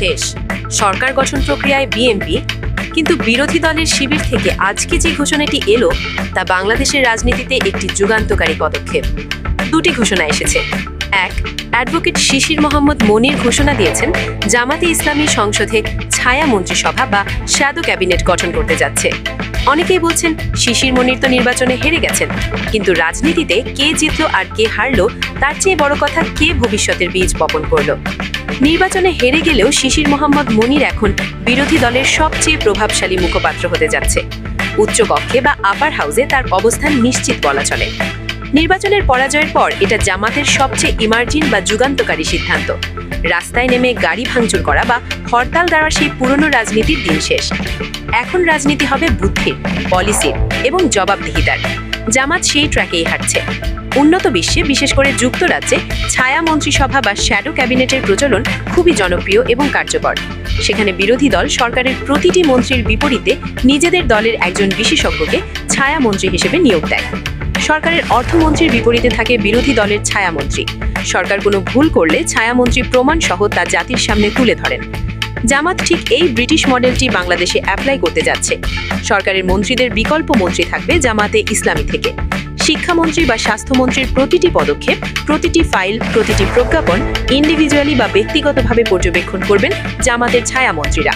শেষ। সরকার গঠন প্রক্রিয়ায় বিএনপি, কিন্তু বিরোধী দলের শিবির থেকে আজকে যে ঘোষণাটি এলো, তা বাংলাদেশের রাজনীতিতে একটি যুগান্তকারী পদক্ষেপ। দুটি ঘোষণা এসেছে। এক অ্যাডভোকেট শিশির মোহাম্মদ মনির ঘোষণা দিয়েছেন, জামাতে ইসলামী সংসদে ছায়া মন্ত্রিসভা বা শ্যাদো ক্যাবিনেট গঠন করতে যাচ্ছে। অনেকেই বলছেন, শিশির মনির তো নির্বাচনে হেরে গেছেন, কিন্তু রাজনীতিতে কে জিতলো আর কে হারলো, তার চেয়ে বড় কথা কে ভবিষ্যতের বীজ বপন করল? নির্বাচনে হেরে গেলেও শিশির মোহাম্মদ মনির এখন বিরোধী দলের সবচেয়ে প্রভাবশালী মুখপাত্র হতে যাচ্ছে। উচ্চকক্ষে বা আপার হাউসে তার অবস্থান নিশ্চিত বলা চলে। নির্বাচনের পরাজয়ের পর এটা জামাতের সবচেয়ে ইমার্জিন বা যুগান্তকারী সিদ্ধান্ত। রাস্তায় নেমে গাড়ি ভাঙচুর করা বা হরতাল দেওয়া সেই পুরনো রাজনীতির দিন শেষ। এখন রাজনীতি হবে বুদ্ধির পলিসির এবং জবাবদিহিতার। জামাত সেই ট্র্যাকেই হাঁটছে। উন্নত বিশ্বে, বিশেষ করে যুক্তরাজ্যে, ছায়া মন্ত্রিসভা বা শ্যাডো ক্যাবিনেটের প্রচলন খুবই জনপ্রিয় এবং কার্যকর। সেখানে বিরোধী দল সরকারের প্রতিটি মন্ত্রীর বিপরীতে নিজেদের দলের একজন বিশেষজ্ঞকে ছায়া মন্ত্রী হিসেবে নিয়োগ দেয়। সরকারের অর্থমন্ত্রীর বিপরীতে থাকে বিরোধী দলের ছায়ামন্ত্রী। সরকার কোনো ভুল করলে ছায়ামন্ত্রী প্রমাণ সহ তা জাতির সামনে তুলে ধরেন। জামাত ঠিক এই ব্রিটিশ মডেলটি বাংলাদেশে অ্যাপ্লাই করতে যাচ্ছে। সরকারের মন্ত্রীদের বিকল্প মন্ত্রী থাকবে জামাতে ইসলামী থেকে। শিক্ষামন্ত্রী বা স্বাস্থ্যমন্ত্রীর প্রতিটি পদক্ষেপ, প্রতিটি ফাইল, প্রতিটি প্রজ্ঞাপন ইন্ডিভিজুয়ালি বা ব্যক্তিগতভাবে পর্যবেক্ষণ করবেন জামাতের ছায়ামন্ত্রীরা।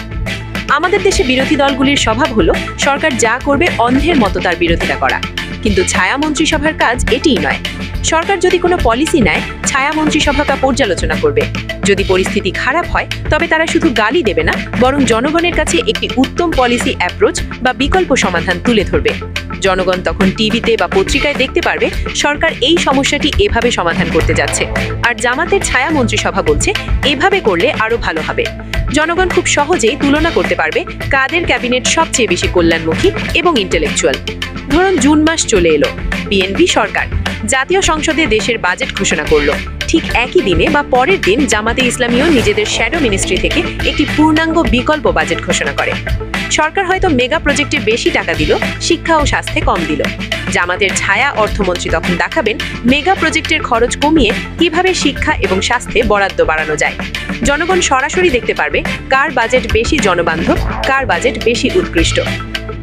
আমাদের দেশে বিরোধী দলগুলির স্বভাব হলো, সরকার যা করবে অন্ধের মতো তার বিরোধিতা করা। কিন্তু ছায়া মন্ত্রিসভার কাজ এটিই নয়। সরকার যদি কোনো পলিসি নেয়, ছায়া মন্ত্রিসভা তা পর্যালোচনা করবে। যদি পরিস্থিতি খারাপ হয়, তবে তারা শুধু গালি দেবে না, বরং জনগণের কাছে একটি উত্তম পলিসি অ্যাপ্রোচ বা বিকল্প সমাধান তুলে ধরবে। জনগণ তখন টিভিতে বা পত্রিকায় দেখতে পারবে, সরকার এই সমস্যাটি এভাবে সমাধান করতে যাচ্ছে। আর জামাতের ছায়া মন্ত্রিসভা বলছে, এভাবে করলে আরও ভালো হবে। জনগণ খুব সহজেই তুলনা করতে পারবে কাদের ক্যাবিনেট সবচেয়ে বেশি কল্যাণমুখী এবং ইন্টেলেকচুয়াল। ধরুন, জুন মাস চলে এলো। বিএনপি সরকার জাতীয় সংসদে দেশের বাজেট ঘোষণা করল। ঠিক একই দিনে বা পরের দিন জামাতে ইসলামীও নিজেদের শ্যাডো মিনিস্ট্রি থেকে একটি পূর্ণাঙ্গ বিকল্প বাজেট ঘোষণা করে। সরকার হয়তো মেগা প্রজেক্টে বেশি টাকা দিল, শিক্ষা ও স্বাস্থ্যে কম দিল। জামাতের ছায়া অর্থমন্ত্রী তখন দেখাবেন মেগা প্রজেক্টের খরচ কমিয়ে কীভাবে শিক্ষা এবং স্বাস্থ্যে বরাদ্দ বাড়ানো যায়। জনগণ সরাসরি দেখতে পারবে কার বাজেট বেশি জনবান্ধব, কার বাজেট বেশি উৎকৃষ্ট।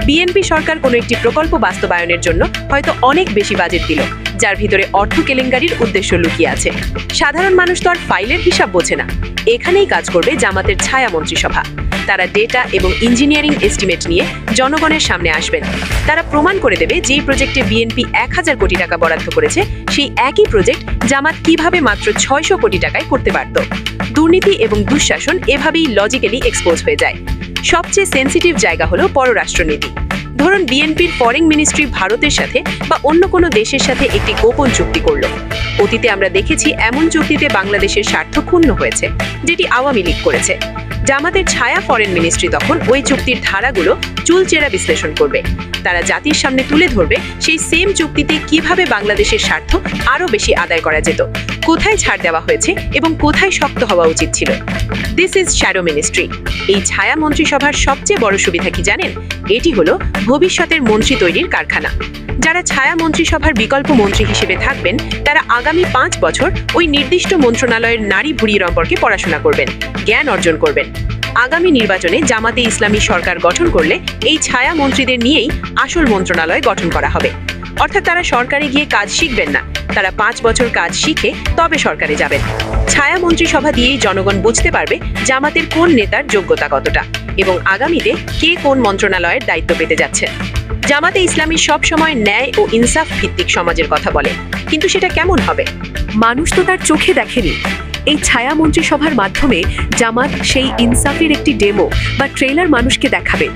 বিএনপি সরকার কোনো একটি প্রকল্প বাস্তবায়নের জন্য হয়তো অনেক বেশি বাজেট দিল। যার ভিতরে অর্থ কেলেঙ্কারির উদ্দেশ্য লুকিয়ে আছে। সাধারণ মানুষ তো আর ফাইলের হিসাব বোঝে না। এখানেই কাজ করবে জামাতের ছায়া মন্ত্রিসভা। তারা ডেটা এবং ইঞ্জিনিয়ারিং এস্টিমেট নিয়ে জনগণের সামনে আসবেন। তারা প্রমাণ করে দেবে যেই প্রজেক্টে বিএনপি এক হাজার কোটি টাকা বরাদ্দ করেছে, সেই একই প্রজেক্ট জামাত কীভাবে মাত্র ছয়শো কোটি টাকায় করতে পারত। দুর্নীতি এবং দুঃশাসন এভাবেই লজিক্যালি এক্সপোজ হয়ে যায়। সবচেয়ে সেন্সিটিভ জায়গা হলো পররাষ্ট্রনীতি। ধরুন বিএনপির ফরেন মিনিস্ট্রি ভারতের সাথে বা অন্য কোনো দেশের সাথে একটি গোপন চুক্তি করল। অতীতে আমরা দেখেছি এমন চুক্তিতে বাংলাদেশের স্বার্থ ক্ষুণ্ণ হয়েছে, যেটি আওয়ামী লীগ করেছে। জামাতের ছায়া ফরেন মিনিস্ট্রি তখন ওই চুক্তির ধারাগুলো চুলচেরা বিশ্লেষণ করবে। তারা জাতির সামনে তুলে ধরবে সেই সেম চুক্তিতে কীভাবে বাংলাদেশের স্বার্থ আরও বেশি আদায় করা যেত, কোথায় ছাড় দেওয়া হয়েছে এবং কোথায় শক্ত হওয়া উচিত ছিল। দিস ইজ শ্যাডো মিনিস্ট্রি এই ছায়া মন্ত্রিসভার সবচেয়ে বড় সুবিধা কি জানেন? এটি হলো ভবিষ্যতের মন্ত্রী তৈরির কারখানা। যারা ছায়া মন্ত্রিসভার বিকল্প মন্ত্রী হিসেবে থাকবেন, তারা আগামী পাঁচ বছর ওই নির্দিষ্ট মন্ত্রণালয়ের নারী ভুড়ি সম্পর্কে পড়াশোনা করবেন, জ্ঞান অর্জন করবেন। আগামী নির্বাচনে জামাতে ইসলামী সরকার গঠন করলে এই ছায়া মন্ত্রীদের নিয়েই আসল মন্ত্রণালয় গঠন করা হবে। অর্থাৎ তারা সরকারে গিয়ে কাজ শিখবেন না। তারা পাঁচ বছর কাজ শিখে তবে সরকারে যাবেন। ছায়া মন্ত্রিসভা দিয়েই জনগণ বুঝতে পারবে জামাতের কোন নেতার যোগ্যতা কতটা এবং আগামীতে কে কোন মন্ত্রণালয়ের দায়িত্ব পেতে যাচ্ছে। জামাতে ইসলামী সব সময় ন্যায় ও ইনসাফ ভিত্তিক সমাজের কথা বলে, কিন্তু সেটা কেমন হবে? মানুষ তো তার চোখে দেখেনি। এই ছায়া মন্ত্রিসভার মাধ্যমে জামাত সেই ইনসাফের একটি ডেমো বা ট্রেলার মানুষকে দেখাবে।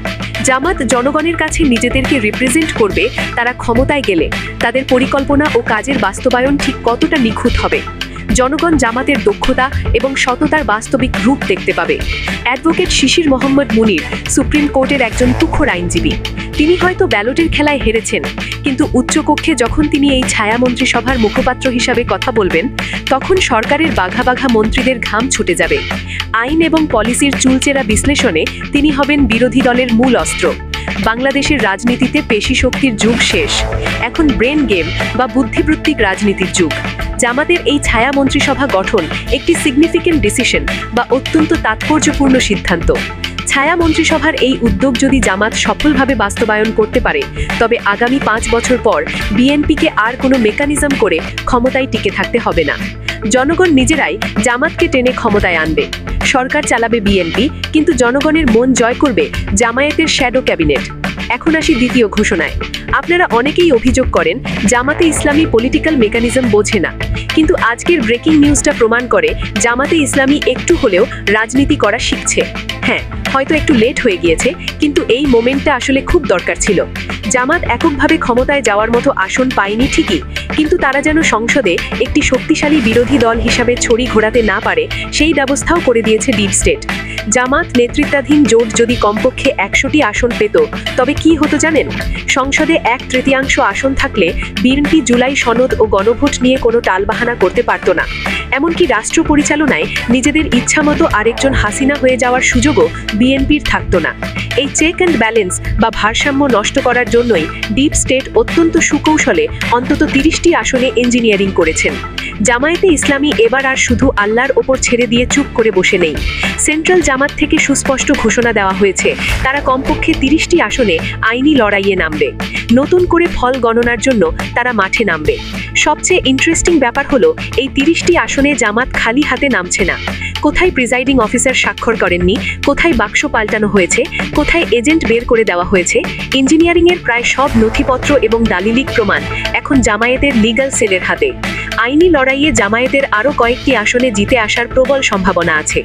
জামাত জনগণের কাছে নিজেদেরকে রিপ্রেজেন্ট করবে, তারা ক্ষমতায় গেলে। তাদের পরিকল্পনা ও কাজের বাস্তবায়ন ঠিক কতটা নিখুঁত হবে? জনগণ জামাতের দক্ষতা এবং সততার বাস্তবিক রূপ দেখতে পাবে। অ্যাডভোকেট শিশির মোহাম্মদ মুনির সুপ্রিম কোর্টের একজন তুখর আইনজীবী। তিনি হয়তো ব্যালটের খেলায় হেরেছেন, কিন্তু উচ্চকক্ষে যখন তিনি এই ছায়া মন্ত্রিসভার মুখপাত্র হিসাবে কথা বলবেন, তখন সরকারের বাঘা বাঘা মন্ত্রীদের ঘাম ছুটে যাবে। আইন এবং পলিসির চুলচেরা বিশ্লেষণে তিনি হবেন বিরোধী দলের মূল অস্ত্র। বাংলাদেশের রাজনীতিতে পেশি শক্তির যুগ শেষ। এখন ব্রেন গেম বা বুদ্ধিবৃত্তিক রাজনীতির যুগ। জামাতের এই ছায়া মন্ত্রিসভা গঠন একটি সিগনিফিক্যান্ট ডিসিশন বা অত্যন্ত তাৎপর্যপূর্ণ সিদ্ধান্ত। ছায়া মন্ত্রিসভার এই উদ্যোগ যদি জামাত সফলভাবে বাস্তবায়ন করতে পারে, তবে আগামী পাঁচ বছর পর বিএনপিকে আর কোনো মেকানিজম করে ক্ষমতায় টিকে থাকতে হবে না। জনগণ নিজেরাই জামাতকে টেনে ক্ষমতায় আনবে। সরকার চালাবে বিএনপি, কিন্তু জনগণের মন জয় করবে জামায়াতের শ্যাডো ক্যাবিনেট এখন আসি দ্বিতীয় ঘোষণায়। আপনারা অনেকেই অভিযোগ করেন, জামাতে ইসলামী পলিটিক্যাল মেকানিজম বোঝে না। কিন্তু আজকের ব্রেকিং নিউজটা প্রমাণ করে জামাতে ইসলামী একটু হলেও রাজনীতি করা শিখছে। হ্যাঁ হয়তো একটু লেট হয়ে গিয়েছে, কিন্তু এই মোমেন্টটা আসলে খুব দরকার ছিল। জামাত এককভাবে ক্ষমতায় যাওয়ার মতো আসন পায়নি ঠিকই, কিন্তু তারা যেন সংসদে একটি শক্তিশালী বিরোধী দল হিসাবে ছড়ি ঘোরাতে না পারে, সেই ব্যবস্থাও করে দিয়েছে ডিপ স্টেট। জামাত নেতৃত্বাধীন জোট যদি কমপক্ষে একশোটি আসন পেত, তবে কি হতো জানেন? সংসদে এক তৃতীয়াংশ আসন থাকলে বিএনপি জুলাই সনদ ও গণভোট নিয়ে কোনো টালবাহানা করতে পারত না। এমনকি রাষ্ট্র পরিচালনায় নিজেদের ইচ্ছামতো আরেকজন হাসিনা হয়ে যাওয়ার সুযোগও বিএনপির থাকতো না। এই চেক অ্যান্ড ব্যালেন্স বা ভারসাম্য নষ্ট করার জন্যই ডিপ স্টেট অত্যন্ত সুকৌশলে অন্তত তিরিশটি আসনে ইঞ্জিনিয়ারিং করেছেন। জামায়াতে ইসলামী এবার আর শুধু আল্লাহর ওপর ছেড়ে দিয়ে চুপ করে বসে নেই। সেন্ট্রাল জামাত থেকে সুস্পষ্ট ঘোষণা দেওয়া হয়েছে, তারা কমপক্ষে তিরিশটি আসনে আইনি লড়াইয়ে নামবে। নতুন করে ফল গণনার জন্য তারা মাঠে নামবে। সবচেয়ে ইন্টারেস্টিং ব্যাপার হলো, এই তিরিশটি আসনে জামাত খালি হাতে নামছে না। কোথায় প্রিজাইডিং অফিসার স্বাক্ষর করেননি, কোথায় বাক্স পাল্টানো হয়েছে, কোথায় এজেন্ট বের করে দেওয়া হয়েছে, ইঞ্জিনিয়ারিংয়ের প্রায় সব নথিপত্র এবং দালিলিক প্রমাণ এখন জামায়াতের লিগাল সেলের হাতে। আইনি লড়াইয়ে জামায়াতের আরও কয়েকটি আসনে জিতে আসার প্রবল সম্ভাবনা আছে।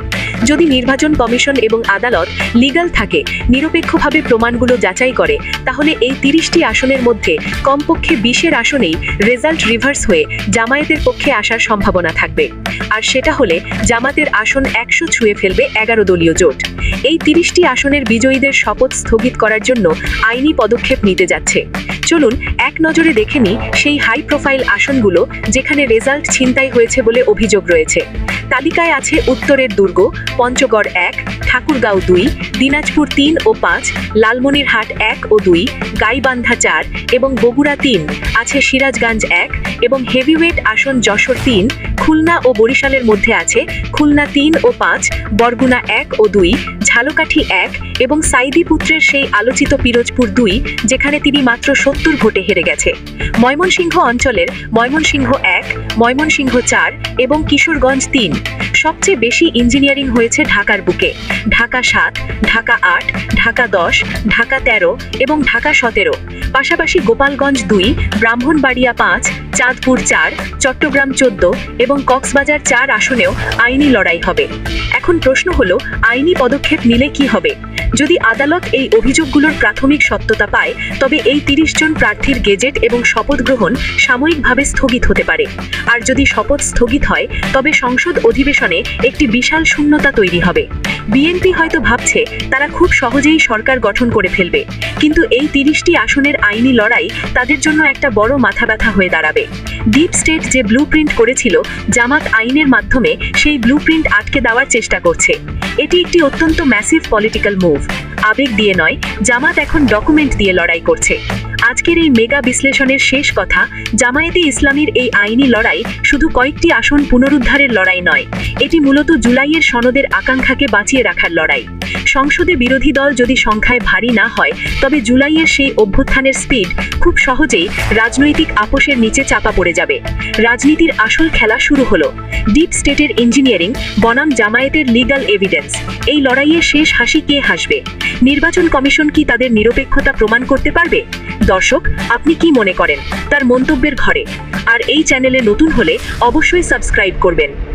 যদি নির্বাচন কমিশন এবং আদালত লিগাল থাকে, নিরপেক্ষভাবে প্রমাণগুলো যাচাই করে, তাহলে এই তিরিশটি আসনের মধ্যে কমপক্ষে বিশের আসনেই রেজাল্ট রিভার্স হয়ে জামায়াতের পক্ষে আসার সম্ভাবনা থাকবে। আর সেটা হলে জামাতের আসন একশো ছুঁয়ে ফেলবে এগারো দলীয় জোট। এই তিরিশটি আসনের বিজয়ীদের শপথ স্থগিত করার জন্য আইনি পদক্ষেপ নিতে যাচ্ছে। চলুন এক নজরে দেখে নিই সেই হাই প্রোফাইল আসনগুলো যেখানে রেজাল্ট ছিনতাই হয়েছে বলে অভিযোগ রয়েছে। তালিকায় আছে উত্তরের দুর্গ, পঞ্চগড় এক, ঠাকুরগাঁও দুই, দিনাজপুর তিন ও পাঁচ, লালমনিরহাট এক ও দুই, গাইবান্ধা চার এবং বগুড়া তিন, আছে সিরাজগঞ্জ এক এবং হেভিওয়েট আসন যশোর তিন, খুলনা ও বরিশালের মধ্যে আছে খুলনা তিন ও পাঁচ, বরগুনা এক ও দুই, ঝালকাঠি এক এবং সাইদি পুত্রের সেই আলোচিত পিরোজপুর দুই, যেখানে তিনি মাত্র সত্তর ভোটে হেরে গেছে। ময়মনসিংহ অঞ্চলের ময়মনসিংহ এক, ময়মনসিংহ চার এবং কিশোরগঞ্জ তিন। সবচেয়ে বেশি ইঞ্জিনিয়ারিং হয়েছে ঢাকার বুকে। ঢাকা সাত, ঢাকা আট, ঢাকা দশ, ঢাকা তেরো এবং ঢাকা সতেরো। পাশাপাশি গোপালগঞ্জ দুই, ব্রাহ্মণবাড়িয়া পাঁচ, চাঁদপুর চার, চট্টগ্রাম চোদ্দ এবং কক্সবাজার চার আসনেও আইনি লড়াই হবে। এখন প্রশ্ন হলো, আইনি পদক্ষেপ নিলে কি হবে? যদি আদালত এই অভিযোগগুলোর প্রাথমিক সত্যতা পায়, তবে এই তিরিশ জন প্রার্থীর গেজেট এবং শপথ গ্রহণ সাময়িকভাবে স্থগিত হতে পারে। আর যদি শপথ স্থগিত হয়, তবে সংসদ অধিবেশনে একটি বিশাল শূন্যতা তৈরি হবে। বিএনপি হয়তো ভাবছে, তারা খুব সহজেই সরকার গঠন করে ফেলবে। কিন্তু এই তিরিশটি আসনের আইনি লড়াই তাদের জন্য একটা বড় মাথা ব্যথা হয়ে দাঁড়াবে। ডিপ স্টেট যে ব্লু করেছিল, জামাত আইনের মাধ্যমে সেই ব্লু আটকে দেওয়ার চেষ্টা করছে। এটি একটি অত্যন্ত ম্যাসিভ পলিটিক্যাল মুভ আবেগ দিয়ে নয়, জামাত এখন ডকুমেন্ট দিয়ে লড়াই করছে। আজকের এই মেগা বিশ্লেষণের শেষ কথা, জামায়াতে ইসলামীর এই আইনি লড়াই শুধু কয়েকটি আসন পুনরুদ্ধারের লড়াই নয়, এটি মূলত জুলাইয়ের সনদের আকাঙ্ক্ষাকে বাঁচিয়ে রাখার লড়াই। সংসদে বিরোধী দল যদি সংখ্যায় ভারী না হয়, তবে জুলাইয়ের সেই অভ্যুত্থানের স্পিড খুব সহজেই রাজনৈতিক আপোষের নিচে চাপা পড়ে যাবে। রাজনীতির আসল খেলা শুরু হলো। ডিপ স্টেটের ইঞ্জিনিয়ারিং বনাম জামায়াতের লিগ্যাল এভিডেন্স এই লড়াইয়ের শেষ হাসি কে হাসবে? নির্বাচন কমিশন কি তাদের নিরপেক্ষতা প্রমাণ করতে পারবে? দর্শক, আপনি কি মনে করেন? তার মন্তব্যের ঘরে। আর এই চ্যানেলে নতুন হলে অবশ্যই সাবস্ক্রাইব করবেন।